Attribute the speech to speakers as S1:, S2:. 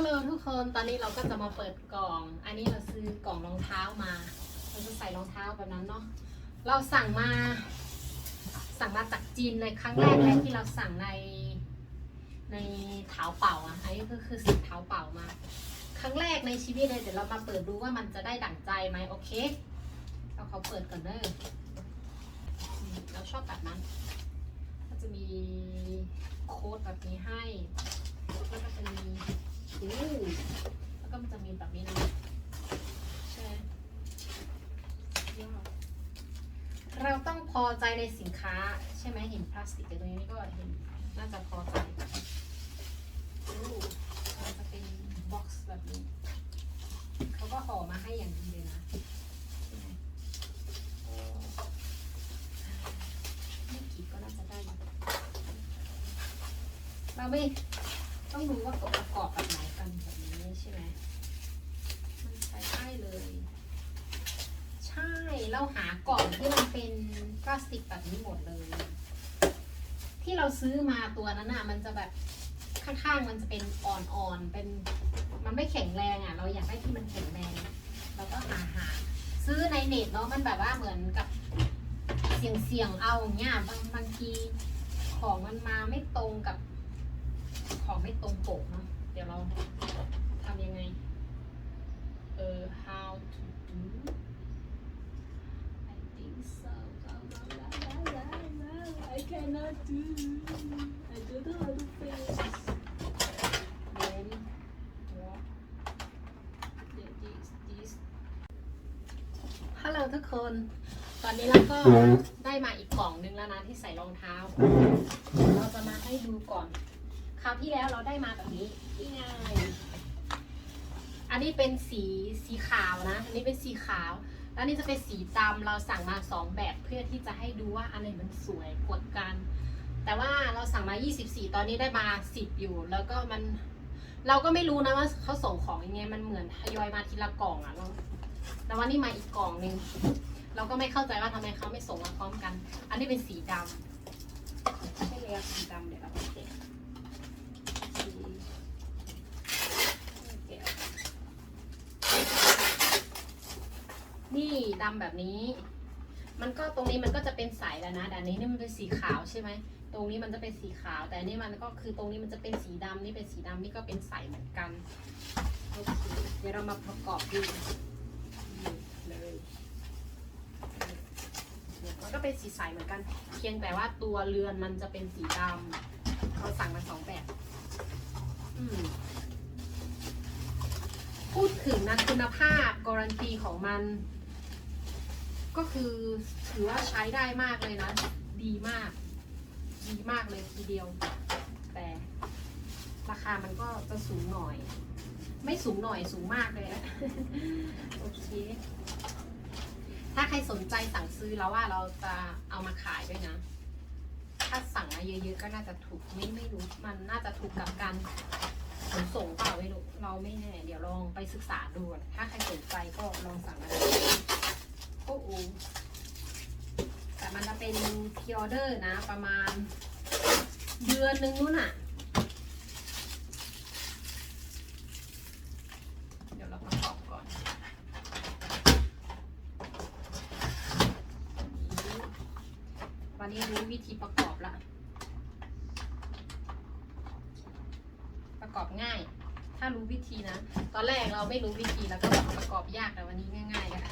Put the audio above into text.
S1: ฮัลโหลทุกคน ตอนนี้เราก็จะมาเปิดกล่อง อันนี้เราซื้อกล่องรองเท้ามา เราจะใส่รองเท้าแบบนั้นเนาะ เราสั่งมา สั่งมาจากจีนเลยครั้งแรกเลยที่เราสั่งใน ในเท้าเป่าอะ อันนี้ก็คือสั่งเท้าเป่ามา ครั้งแรกในชีวิตเลย เดี๋ยวเรามาเปิดดูว่ามันจะได้ดั่งใจไหมโอเค เราเขาเปิดก่อนเนอะเราชอบแบบนั้น ก็จะมีโค้ดแบบนี้ให้ แล้วก็จะมี แล้วก็มันจะมีแบบนี้นะใช่ยอดเราต้องพอใจในสินค้าใช่ไหมเห็นพลาสติกอยู่ตรงนี้ก็เห็นน่าจะพอใจอู้มันจะเป็นบ็อกซ์แบบนี้ เขาก็ห่อมาให้อย่างดีเลยนะไม่กี่ก็น่าจะได้เราไม่ ต้องรู้ว่าตัวประกอบแบบไหนกันแบบนี้ใช่ไหมมันใช้ได้เลย ใช่เราหากล่องที่มันเป็นพลาสติกแบบนี้หมดเลย ที่เราซื้อมาตัวนั้นอะ มันจะแบบข้างๆมันจะเป็นอ่อนๆเป็นมันไม่แข็งแรงอะ เราอยากได้ที่มันแข็งแรงเราก็หาหาซื้อในเน็ตเนาะมันแบบว่าเหมือนกับเสี่ยงเสี่ยงๆเอาเงี้ยบางบางทีของมันมาไม่ตรงกับ ของไม่ตรงปกเนาะ เดี๋ยวเราทำยังไง เออ how to do I think so I cannot do I don't know how to face then what this this ฮัลโหลทุกคน ตอนนี้เราก็ได้มาอีกกล่องนึงแล้วนะที่ใส่รองเท้า เราจะมาให้ดูก่อนค ราวที่แล้วเราได้มาแบบนี้นี่ไงอันนี้เป็นสีสีขาวนะ อันนี้เป็นสีขาว แล้วนี่จะเป็นสีดำเราสั่งมาสองแบบเพื่อที่จะให้ดูว่าอันไหนมันสวยกว่ากัน แต่ว่าเราสั่งมา 24 ตอนนี้ได้มา 10 อยู่ แล้วก็มันเราก็ไม่รู้นะว่าเขาส่งของยังไง มันเหมือนทยอยมาทีละกล่องอะเราแต่ว่านี่มาอีกกล่องหนึ่งเราก็ไม่เข้าใจว่าทำไมเขาไม่ส่งมาพร้อมกัน อันนี้เป็นสีดำใช่เลยอะสีดำเดี๋ยวเราไปเก็บ นี่ ดำแบบนี้ มันก็ตรงนี้มันก็จะเป็นใสแล้วนะแต่อันนี้นี่มันเป็นสีขาวใช่ไหมตรงนี้มันจะเป็นสีขาว แต่อันนี่มันก็คือตรงนี้มันจะเป็นสีดำนี่เป็นสีดำนี่ก็เป็นใสเหมือนกันโอเคเดี๋ยวเรามาประกอบดูนี่เลยมันก็เป็นสีใสเหมือนกัน เพียงแต่ว่าตัวเรือนมันจะเป็นสีดำเราสั่งมาสองแบบพูดถึงนะคุณภาพการันตีของมัน ก็คือถือว่าใช้ได้มากเลยนะ ดีมาก ดีมากเลยทีเดียว แต่ราคามันก็จะสูงหน่อย ไม่สูงหน่อยสูงมากเลยนะโอเค ถ้าใครสนใจสั่งซื้อแล้วว่าเราจะเอามาขายด้วยนะ ถ้าสั่งมาเยอะๆก็น่าจะถูกไม่ไม่รู้ มันน่าจะถูกกับการขนส่งเปล่าไม่รู้เราไม่แน่ เดี๋ยวลองไปศึกษาดู ถ้าใครสนใจก็ลองสั่งมาดู โอ้โหแต่มันจะเป็นพิออเดอร์นะ ประมาณ เดือนหนึ่งนู่นน่ะเดี๋ยวเราประกอบก่อนวันนี้รู้วิธีประกอบละ ประกอบง่าย ถ้ารู้วิธีนะ ตอนแรกเราไม่รู้วิธีแล้วก็แบบประกอบยากแต่วันนี้ง่ายๆแล้ว